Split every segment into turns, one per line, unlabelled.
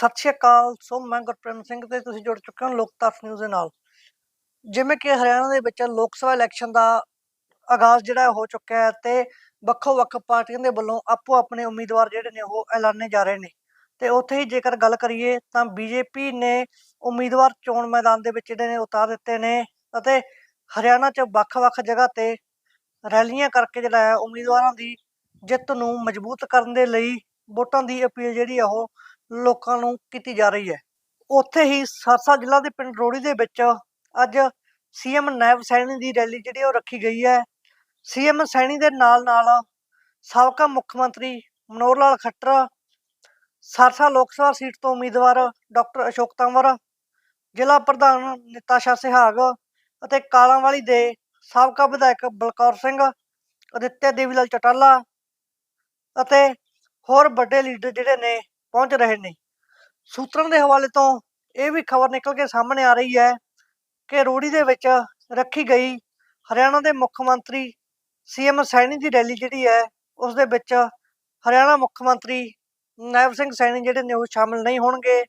ਸਤਿ ਸ਼੍ਰੀ ਅਕਾਲ, ਸੋ ਮੈਂ ਗੁਰਪ੍ਰੀਤ ਸਿੰਘ ਤੇ ਤੁਸੀਂ ਜੁੜ ਚੁੱਕੇ ਹੋ ਲੋਕਤਕ ਨਿਊਜ਼ ਦੇ ਨਾਲ। ਜਿਵੇਂ ਕਿ ਹਰਿਆਣਾ ਦੇ ਵਿੱਚ ਲੋਕ ਸਭਾ ਇਲੈਕਸ਼ਨ ਦਾ ਆਗਾਜ਼ ਜਿਹੜਾ ਹੋ ਚੁੱਕਿਆ ਹੈ ਤੇ ਵੱਖੋ ਵੱਖ ਪਾਰਟੀਆਂ ਦੇ ਵੱਲੋਂ ਆਪੋ ਆਪਣੇ ਉਮੀਦਵਾਰ ਜਿਹੜੇ ਨੇ ਉਹ ਐਲਾਨੇ ਜਾ ਰਹੇ ਨੇ। ਤੇ ਉੱਥੇ ਹੀ ਜੇਕਰ ਗੱਲ ਕਰੀਏ ਤਾਂ ਬੀਜੇਪੀ ਨੇ ਉਮੀਦਵਾਰ ਚੋਣ ਮੈਦਾਨ ਦੇ ਵਿੱਚ ਜਿਹੜੇ ਨੇ ਉਤਾਰ ਦਿੱਤੇ ਨੇ ਅਤੇ ਹਰਿਆਣਾ 'ਚ ਵੱਖ-ਵੱਖ ਜਗ੍ਹਾ ਤੇ ਰੈਲੀਆਂ ਕਰਕੇ ਜਿਹੜਾ ਹੈ ਉਮੀਦਵਾਰਾਂ ਦੀ ਜਿੱਤ ਨੂੰ ਮਜ਼ਬੂਤ ਕਰਨ ਦੇ ਲਈ ਵੋਟਾਂ ਦੀ ਅਪੀਲ ਜਿਹੜੀ ਆ ਉਹ ਲੋਕਾਂ ਨੂੰ ਕੀਤੀ ਜਾ ਰਹੀ ਹੈ। ਉੱਥੇ ਹੀ ਸਰਸਾ ਜ਼ਿਲ੍ਹਾ ਦੇ ਪਿੰਡ ਰੋੜੀ ਦੇ ਵਿੱਚ ਅੱਜ ਸੀਐਮ ਨਾਇਬ ਸੈਣੀ ਦੀ ਰੈਲੀ ਜਿਹੜੀ ਉਹ ਰੱਖੀ ਗਈ ਹੈ। ਸੀਐਮ ਸੈਣੀ ਦੇ ਨਾਲ ਨਾਲ ਸਾਬਕਾ ਮੁੱਖ ਮੰਤਰੀ ਮਨੋਹਰ ਲਾਲ ਖੱਟਰ, ਸਰਸਾ ਲੋਕ ਸਭਾ ਸੀਟ ਤੋਂ ਉਮੀਦਵਾਰ ਡਾਕਟਰ ਅਸ਼ੋਕ ਤੰਵਰ, ਜ਼ਿਲ੍ਹਾ ਪ੍ਰਧਾਨ ਨਿਤਾਸ਼ਾ ਸਿਹਾਗ ਅਤੇ ਕਾਲਾਂਵਾਲੀ ਦੇ ਸਾਬਕਾ ਵਿਧਾਇਕ ਬਲਕੌਰ ਸਿੰਘ, ਅਦਿੱਤਿਆ ਦੇਵੀਲਾਲ ਚਟਾਲਾ ਅਤੇ ਹੋਰ ਵੱਡੇ ਲੀਡਰ ਜਿਹੜੇ ਨੇ ਪਹੁੰਚ ਰਹੇ ਨੇ। ਸੂਤਰਾਂ ਦੇ ਹਵਾਲੇ ਤੋਂ ਇਹ ਵੀ ਖਬਰ ਨਿਕਲ ਕੇ ਸਾਹਮਣੇ ਆ ਰਹੀ ਹੈ ਕਿ ਰੋੜੀ ਦੇ ਵਿੱਚ ਰੱਖੀ ਗਈ ਹਰਿਆਣਾ ਦੇ ਮੁੱਖ ਮੰਤਰੀ ਸੀਐਮ ਸੈਣੀ ਦੀ ਰੈਲੀ ਜਿਹੜੀ ਹੈ, ਉਸ ਦੇ ਵਿੱਚ ਹਰਿਆਣਾ ਮੁੱਖ ਮੰਤਰੀ ਨਾਇਬ ਸਿੰਘ ਸੈਣੀ ਜਿਹੜੇ ਨੇ ਉਹ ਸ਼ਾਮਲ ਨਹੀਂ ਹੋਣਗੇ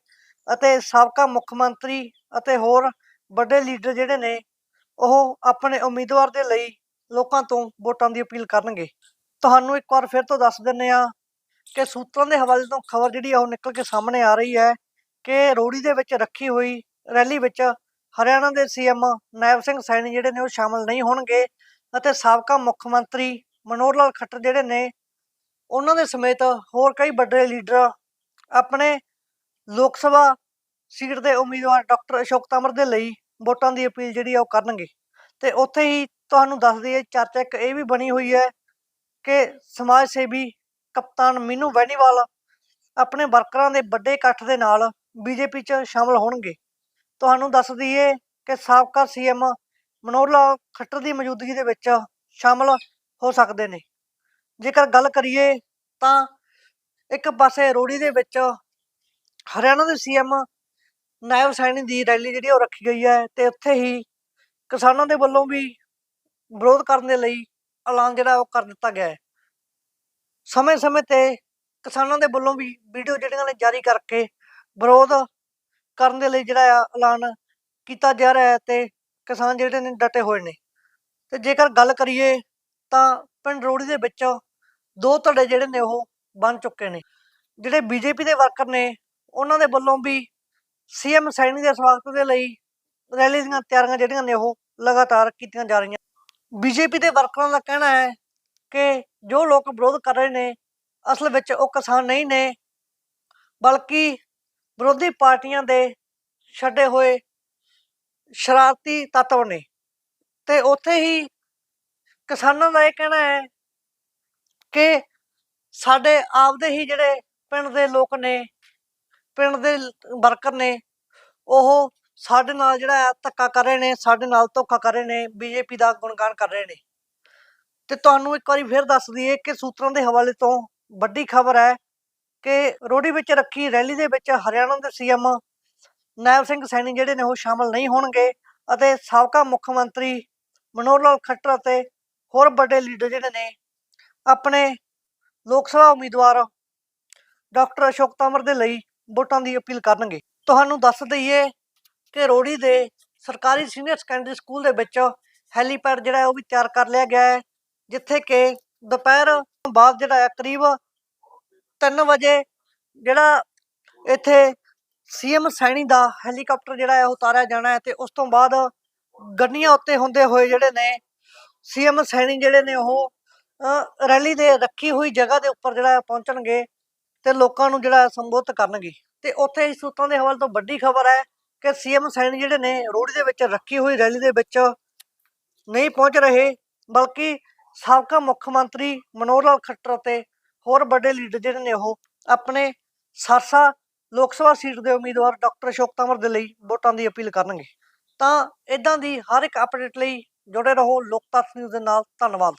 ਅਤੇ ਸਾਬਕਾ ਮੁੱਖ ਮੰਤਰੀ ਅਤੇ ਹੋਰ ਵੱਡੇ ਲੀਡਰ ਜਿਹੜੇ ਨੇ ਉਹ ਆਪਣੇ ਉਮੀਦਵਾਰ ਦੇ ਲਈ ਲੋਕਾਂ ਤੋਂ ਵੋਟਾਂ ਦੀ ਅਪੀਲ ਕਰਨਗੇ। ਤੁਹਾਨੂੰ ਇੱਕ ਵਾਰ ਫਿਰ ਤੋਂ ਦੱਸ ਦਿੰਨੇ ਆ ਕਿ ਸੂਤਰਾਂ ਦੇ ਹਵਾਲੇ ਤੋਂ ਖਬਰ ਜਿਹੜੀ ਆ ਉਹ ਨਿਕਲ ਕੇ ਸਾਹਮਣੇ ਆ ਰਹੀ ਹੈ ਕਿ ਰੋੜੀ ਦੇ ਵਿੱਚ ਰੱਖੀ ਹੋਈ ਰੈਲੀ ਵਿੱਚ ਹਰਿਆਣਾ ਦੇ ਸੀਐਮ ਨਾਇਬ ਸਿੰਘ ਸੈਣੀ ਜਿਹੜੇ ਨੇ ਉਹ ਸ਼ਾਮਲ ਨਹੀਂ ਹੋਣਗੇ ਅਤੇ ਸਾਬਕਾ ਮੁੱਖ ਮੰਤਰੀ ਮਨੋਹਰ ਲਾਲ ਖੱਟਰ ਜਿਹੜੇ ਨੇ ਉਹਨਾਂ ਦੇ ਸਮੇਤ ਹੋਰ ਕਈ ਵੱਡੇ ਲੀਡਰ ਆਪਣੇ ਲੋਕ ਸਭਾ ਸੀਟ ਦੇ ਉਮੀਦਵਾਰ ਡਾਕਟਰ ਅਸ਼ੋਕ ਤੰਵਰ ਦੇ ਲਈ ਵੋਟਾਂ ਦੀ ਅਪੀਲ ਜਿਹੜੀ ਆ ਉਹ ਕਰਨਗੇ। ਤੇ ਉੱਥੇ ਹੀ ਤੁਹਾਨੂੰ ਦੱਸ ਦਈਏ, ਚਰਚਾ ਇੱਕ ਇਹ ਵੀ ਬਣੀ ਹੋਈ ਹੈ ਕਿ ਸਮਾਜ ਸੇਵੀ ਕਪਤਾਨ ਮੀਨੂ ਵੈਨੀਵਾਲ ਆਪਣੇ ਵਰਕਰਾਂ ਦੇ ਵੱਡੇ ਇਕੱਠ ਦੇ ਨਾਲ ਬੀਜੇਪੀ 'ਚ ਸ਼ਾਮਲ ਹੋਣਗੇ। ਤੁਹਾਨੂੰ ਦੱਸ ਦਈਏ ਕਿ ਸਾਬਕਾ ਸੀਐਮ ਮਨੋਹਰ ਲਾਲ ਖੱਟਰ ਦੀ ਮੌਜੂਦਗੀ ਦੇ ਵਿੱਚ ਸ਼ਾਮਲ ਹੋ ਸਕਦੇ ਨੇ। ਜੇਕਰ ਗੱਲ ਕਰੀਏ ਤਾਂ ਇੱਕ ਪਾਸੇ ਰੋੜੀ ਦੇ ਵਿੱਚ ਹਰਿਆਣਾ ਦੇ ਸੀਐਮ ਨਾਇਬ ਸੈਣੀ ਦੀ ਰੈਲੀ ਜਿਹੜੀ ਉਹ ਰੱਖੀ ਗਈ ਹੈ ਤੇ ਉੱਥੇ ਹੀ ਕਿਸਾਨਾਂ ਦੇ ਵੱਲੋਂ ਵੀ ਵਿਰੋਧ ਕਰਨ ਦੇ ਲਈ ਐਲਾਨ ਜਿਹੜਾ ਉਹ ਕਰ ਦਿੱਤਾ ਗਿਆ ਹੈ। ਸਮੇਂ-ਸਮੇਂ ਤੇ ਕਿਸਾਨਾਂ ਦੇ ਵੱਲੋਂ ਵੀ ਵੀਡੀਓ ਜਿਹੜੀਆਂ ਨੇ ਜਾਰੀ ਕਰਕੇ ਵਿਰੋਧ ਕਰਨ ਦੇ ਲਈ ਜਿਹੜਾ ਆ ਐਲਾਨ ਕੀਤਾ ਜਾ ਰਿਹਾ ਹੈ ਤੇ ਕਿਸਾਨ ਜਿਹੜੇ ਨੇ ਡਟੇ ਹੋਏ ਨੇ। ਤੇ ਜੇਕਰ ਗੱਲ ਕਰੀਏ ਤਾਂ ਪਿੰਡ ਰੋੜੀ ਦੇ ਵਿੱਚ ਦੋ ਧੜੇ ਜਿਹੜੇ ਨੇ ਉਹ ਬਣ ਚੁੱਕੇ ਨੇ। ਜਿਹੜੇ ਬੀਜੇਪੀ ਦੇ ਵਰਕਰ ਨੇ, ਉਹਨਾਂ ਦੇ ਵੱਲੋਂ ਵੀ ਸੀਐਮ ਸੈਣੀ ਦੇ ਸਵਾਗਤ ਦੇ ਲਈ ਰੈਲੀ ਦੀਆਂ ਤਿਆਰੀਆਂ ਜਿਹੜੀਆਂ ਨੇ ਉਹ ਲਗਾਤਾਰ ਕੀਤੀਆਂ ਜਾ ਰਹੀਆਂ। ਬੀਜੇਪੀ ਦੇ ਵਰਕਰਾਂ ਦਾ ਕਹਿਣਾ ਹੈ ਕਿ ਜੋ ਲੋਕ ਵਿਰੋਧ ਕਰ ਰਹੇ ਨੇ, ਅਸਲ ਵਿੱਚ ਉਹ ਕਿਸਾਨ ਨਹੀਂ ਨੇ, ਬਲਕਿ ਵਿਰੋਧੀ ਪਾਰਟੀਆਂ ਦੇ ਛੱਡੇ ਹੋਏ ਸ਼ਰਾਰਤੀ ਤੱਤਵ ਨੇ। ਤੇ ਉੱਥੇ ਹੀ ਕਿਸਾਨਾਂ ਦਾ ਇਹ ਕਹਿਣਾ ਹੈ ਕਿ ਸਾਡੇ ਆਪਦੇ ਹੀ ਜਿਹੜੇ ਪਿੰਡ ਦੇ ਲੋਕ ਨੇ, ਪਿੰਡ ਦੇ ਵਰਕਰ ਨੇ, ਉਹ ਸਾਡੇ ਨਾਲ ਜਿਹੜਾ ਹੈ ਧੱਕਾ ਕਰ ਰਹੇ ਨੇ, ਸਾਡੇ ਨਾਲ ਧੋਖਾ ਕਰ ਰਹੇ ਨੇ, ਬੀਜੇਪੀ ਦਾ ਗੁਣਗਾਨ ਕਰ ਰਹੇ ਨੇ। ਤੇ ਤੁਹਾਨੂੰ ਇੱਕ ਵਾਰੀ ਫਿਰ ਦੱਸ ਦਈਏ ਕਿ ਸੂਤਰਾਂ ਦੇ ਹਵਾਲੇ ਤੋਂ ਵੱਡੀ ਖਬਰ ਹੈ ਕਿ ਰੋੜੀ ਵਿੱਚ ਰੱਖੀ ਰੈਲੀ ਦੇ ਵਿੱਚ ਹਰਿਆਣਾ ਦੇ ਸੀਐਮ ਨਾਇਬ ਸਿੰਘ ਸੈਣੀ ਜਿਹੜੇ ਨੇ ਉਹ ਸ਼ਾਮਲ ਨਹੀਂ ਹੋਣਗੇ ਅਤੇ ਸਾਬਕਾ ਮੁੱਖ ਮੰਤਰੀ ਮਨੋਹਰ ਲਾਲ ਖੱਟਰ ਅਤੇ ਹੋਰ ਵੱਡੇ ਲੀਡਰ ਜਿਹੜੇ ਨੇ ਆਪਣੇ ਲੋਕ ਸਭਾ ਉਮੀਦਵਾਰ ਡਾਕਟਰ ਅਸ਼ੋਕ ਤੰਵਰ ਦੇ ਲਈ ਵੋਟਾਂ ਦੀ ਅਪੀਲ ਕਰਨਗੇ। ਤੁਹਾਨੂੰ ਦੱਸ ਦਈਏ ਕਿ ਰੋੜੀ ਦੇ ਸਰਕਾਰੀ ਸੀਨੀਅਰ ਸੈਕੰਡਰੀ ਸਕੂਲ ਦੇ ਵਿੱਚ ਹੈਲੀਪੈਡ ਜਿਹੜਾ ਹੈ ਉਹ ਵੀ ਤਿਆਰ ਕਰ ਲਿਆ ਗਿਆ ਹੈ। ਜਿੱਥੇ ਕਿ ਦੁਪਹਿਰ ਬਾਅਦ ਜਿਹੜਾ ਹੈ, ਕਰੀਬ 3 ਵਜੇ ਜਿਹੜਾ ਇੱਥੇ ਸੀਐਮ ਸੈਣੀ ਦਾ ਹੈਲੀਕਾਪਟਰ ਜਿਹੜਾ ਹੈ, ਉਹ ਉਤਾਰਿਆ ਜਾਣਾ ਹੈ ਤੇ ਉਸ ਤੋਂ ਬਾਅਦ ਗੱਡੀਆਂ ਉੱਤੇ ਹੁੰਦੇ ਹੋਏ ਜਿਹੜੇ ਨੇ, ਸੀਐਮ ਸੈਣੀ ਜਿਹੜੇ ਨੇ ਉਹ ਰੈਲੀ ਦੇ ਰੱਖੀ ਹੋਈ ਜਗ੍ਹਾ ਦੇ ਉੱਪਰ ਜਿਹੜਾ ਪਹੁੰਚਣਗੇ ਤੇ ਲੋਕਾਂ ਨੂੰ ਜਿਹੜਾ ਹੈ, ਸੰਬੋਧਿਤ ਕਰਨਗੇ। ਤੇ ਉੱਥੇ ਹੀ ਸੂਤਰਾਂ ਦੇ ਹਵਾਲੇ ਤੋਂ ਵੱਡੀ ਖਬਰ ਹੈ ਕਿ ਸੀਐਮ ਸੈਣੀ ਜਿਹੜੇ ਨੇ, ਰੋਡ ਦੇ ਵਿੱਚ ਰੱਖੀ ਹੋਈ ਰੈਲੀ ਦੇ ਵਿੱਚ ਨਹੀਂ ਪਹੁੰਚ ਰਹੇ, ਬਲਕਿ ਸਾਬਕਾ ਮੁੱਖ ਮੰਤਰੀ ਮਨੋਹਰ ਲਾਲ ਖੱਟਰ ਅਤੇ ਹੋਰ ਵੱਡੇ ਲੀਡਰ ਜਿਹੜੇ ਨੇ ਉਹ ਆਪਣੇ ਸਰਸਾ ਲੋਕ ਸਭਾ ਸੀਟ ਦੇ ਉਮੀਦਵਾਰ ਡਾਕਟਰ ਅਸ਼ੋਕ ਤੰਵਰ ਦੇ ਲਈ ਵੋਟਾਂ ਦੀ ਅਪੀਲ ਕਰਨਗੇ। ਤਾਂ ਇਦਾਂ ਦੀ ਹਰ ਇੱਕ ਅਪਡੇਟ ਲਈ ਜੁੜੇ ਰਹੋ ਲੋਕਤਕ ਨਿਊਜ਼ ਦੇ ਨਾਲ। ਧੰਨਵਾਦ।